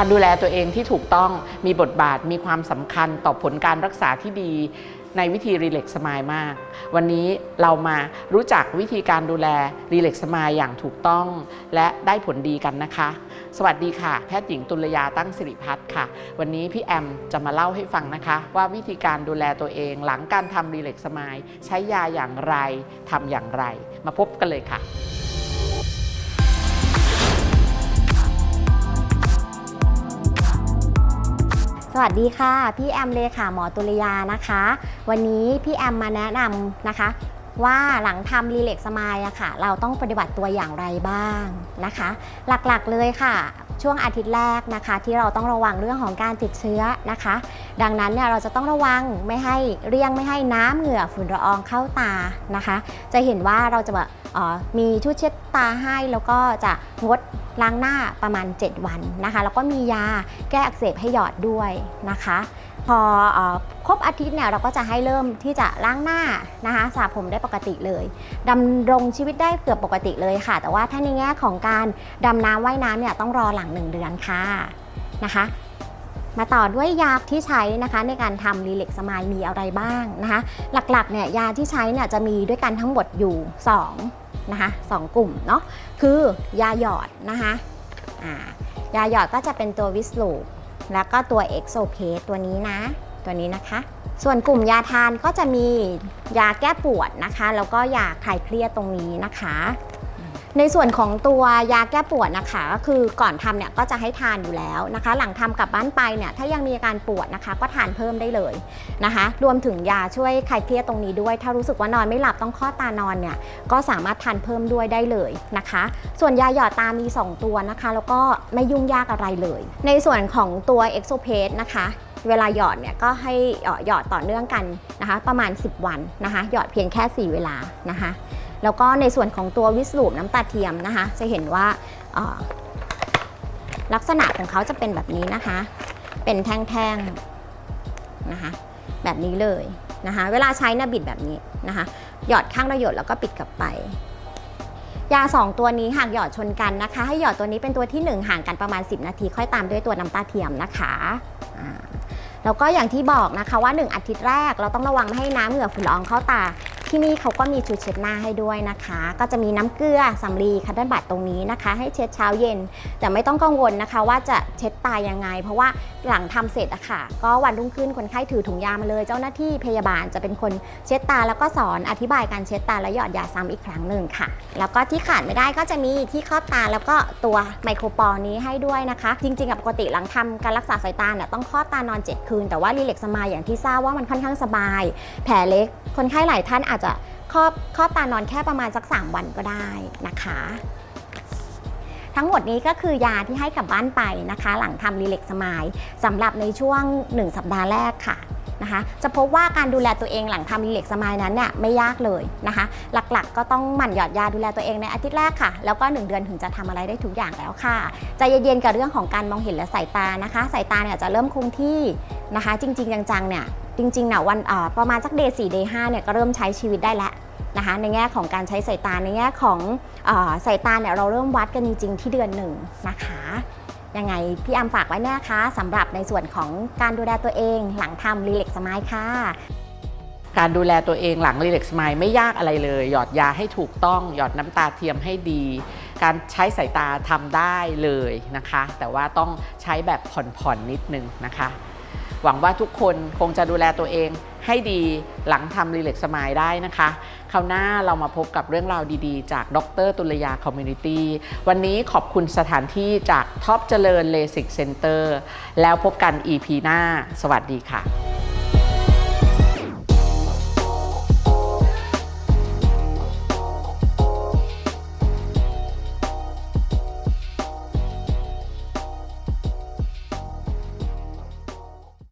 การดูแลตัวเองที่ถูกต้องมีบทบาทมีความสำคัญต่อผลการรักษาที่ดีในวิธีรีเล็กสมายมาก วันนี้เรามารู้จักวิธีการดูแลรีเล็กสมายอย่างถูกต้อง และได้ผลดีกันนะคะ สวัสดีค่ะ แพทย์หญิงตุลยาตั้งสิริพัฒน์ค่ะ วันนี้พี่แอมจะมาเล่าให้ฟังนะคะ ว่าวิธีการดูแลตัวเองหลังการทำรีเล็กสมายใช้ยาอย่างไรทำอย่างไร มาพบกันเลยค่ะ วัสดีค่ะ พี่แอมเลยค่ะหมอตุลยานะคะ วันนี้พี่แอมมาแนะนำนะคะ ว่าหลังทำรีเล็กสมายอะค่ะ เราต้องปฏิบัติตัวอย่างไรบ้างนะคะ หลักๆเลยค่ะ ช่วงอาทิตย์แรกนะคะ ที่เราต้องระวังเรื่องของการติดเชื้อนะคะ ดังนั้นเนี่ยเราจะต้องระวังไม่ให้เลี่ยงไม่ให้น้ำเหงื่อฝุ่นละอองเข้าตานะคะ จะเห็นว่าเราจะแบบ มีชุดเช็ดตาให้แล้วก็จะงดล้างหน้าประมาณ 7 วันนะคะ แล้วก็มียาแก้อักเสบให้หยอดด้วยนะคะ พออครบอาทิตย์เนี่ยเราก็จะให้เริ่มที่จะล้างหน้านะคะสระผมได้ปกติเลยดำรงชีวิตได้เกือบปกติเลยค่ะ แต่ว่าถ้าในแง่ของการดำน้ำว่ายน้ำเนี่ยต้องรอหลัง1เดือนค่ะนะคะ มาต่อด้วยยาที่ใช้นะคะในการทำรีเล็กสมายมีอะไรบ้างนะคะ หลักๆเนี่ยยาที่ใช้เนี่ยจะมีด้วยกันทั้งหมดอยู่2นะคะสองกลุ่มเนาะคือยาหยอดนะคะยาหยอดก็จะเป็นตัววิสลูแล้วก็ตัวเอ็กโซเพสตัวนี้นะ ตัวนี้นะคะ ส่วนกลุ่มยาทานก็จะมียาแก้ปวดนะคะ แล้วก็ยาคลายเครียดตรงนี้นะคะ ในส่วนของตัวยาแก้ปวดนะคะก็คือก่อนทำเนี่ยก็จะให้ทานอยู่แล้วนะคะ หลังทำกลับบ้านไปเนี่ยถ้ายังมีอาการปวดนะคะ ก็ทานเพิ่มได้เลยนะคะ รวมถึงยาช่วยคลายเครียดตรงนี้ด้วย ถ้ารู้สึกว่านอนไม่หลับต้องข้อตานอนเนี่ยก็สามารถทานเพิ่มด้วยได้เลยนะคะ ส่วนยาหยอดตามี 2 ตัวนะคะ แล้วก็ไม่ยุ่งยากอะไรเลย ในส่วนของตัว e x o p a s e นะคะเวลาหยอดเนี่ยก็ให้หยอดต่อเนื่องกันนะคะ ประมาณ 10 วันนะคะ หยอดเพียงแค่ 4 เวลานะคะ แล้วก็ในส่วนของตัววิสลูปน้ำตาเทียมนะคะ จะเห็นว่าลักษณะของเขาจะเป็นแบบนี้นะคะ เป็นแท่งๆนะคะ แบบนี้เลยนะคะ เวลาใช้นะบิดแบบนี้นะคะ หยอดข้างละหยดแล้วก็ปิดกลับไป ยา 2 ตัวนี้หากหยอดชนกันนะคะ ให้หยอดตัวนี้เป็นตัวที่ 1 ห่างกันประมาณ 10 นาที ค่อยตามด้วยตัวน้ำตาเทียมนะคะแล้วก็อย่างที่บอกนะคะว่า 1 อาทิตย์แรกเราต้องระวังไม่ให้น้ำเหงื่อฝุ่นละอองเข้าตา ที่นี่เขาก็มีชุดเช็ดหน้าให้ด้วยนะคะ ก็จะมีน้ำเกลือสำลีคัตเติลบัตตรงนี้นะคะ ให้เช็ดเช้าเย็น แต่ไม่ต้องกังวลนะคะ ว่าจะเช็ดตายยังไง เพราะว่าหลังทำเสร็จอะค่ะ ก็วันรุ่งขึ้นคนไข้ถือถุงยามาเลย เจ้าหน้าที่พยาบาลจะเป็นคนเช็ดตาแล้วก็สอนอธิบายการเช็ดตาและหยอดยาซ้ำอีกครั้งหนึ่งค่ะ แล้วก็ที่ขาดไม่ได้ก็จะมีที่ครอบตาแล้วก็ตัวไมโครปอร์นี้ให้ด้วยนะคะ จริงๆกับปกติหลังทำการรักษาสายตาเนี่ยต้องครอบตานอน 7 คืน แต่ว่ารีเล็กซ์มาอย่างที่ทราบว่ามันค่อนข้างสบาย แผลเล็กคนไข้หลายท่านอาจจะครอบครอบตานอนแค่ประมาณสัก 3 วันก็ได้นะคะ ทั้งหมดนี้ก็คือยาที่ให้กลับบ้านไปนะคะ หลังทำรีเล็กสมายสำหรับในช่วง 1 สัปดาห์แรกค่ะนะคะจะพบว่าการดูแลตัวเองหลังทำรีเล็กสมายนั้นเนี่ยไม่ยากเลยนะคะ หลักๆ ก็ต้องหมั่นหยอดยาดูแลตัวเองในอาทิตย์แรกค่ะ แล้วก็ 1 เดือนถึงจะทำอะไรได้ทุกอย่างแล้วค่ะใจเย็นๆกับเรื่องของการมองเห็นและสายตานะคะ สายตาเนี่ยจะเริ่มคงที่นะคะ จริง ๆ จังๆเนี่ย จริงๆนี่ยวันประมาณสักเดย์สี่เดย์ห้าเนี่ยก็เริ่มใช้ชีวิตได้แล้วนะคะในแง่ของการใช้สายตาในแง่ของอสายตาเนี่ยเราเริ่มวัดกันจริง ๆ ที่เดือนหนึ่งนะคะยังไงพี่อัมฝากไว้นะคะสำหรับในส่วนของการดูแลตัวเองหลังทำรีเล็กสมายค่ะ การดูแลตัวเองหลังรีเล็กซ์มายไม่ยากอะไรเลย หยอดยาให้ถูกต้อง หยอดน้ำตาเทียมให้ดี การใช้สายตาทำได้เลยนะคะ แต่ว่าต้องใช้แบบผ่อนๆนิดนึงนะคะ หวังว่าทุกคนคงจะดูแลตัวเองให้ดีหลังทำรีเล็กสมายได้นะคะ คราวหน้าเรามาพบกับเรื่องราวดีๆ จากดรตุลยาคอมมูนิตี้ วันนี้ขอบคุณสถานที่จากท็อปเจริญเลสิกเซ็นเตอร์ แล้วพบกัน EP หน้า สวัสดีค่ะ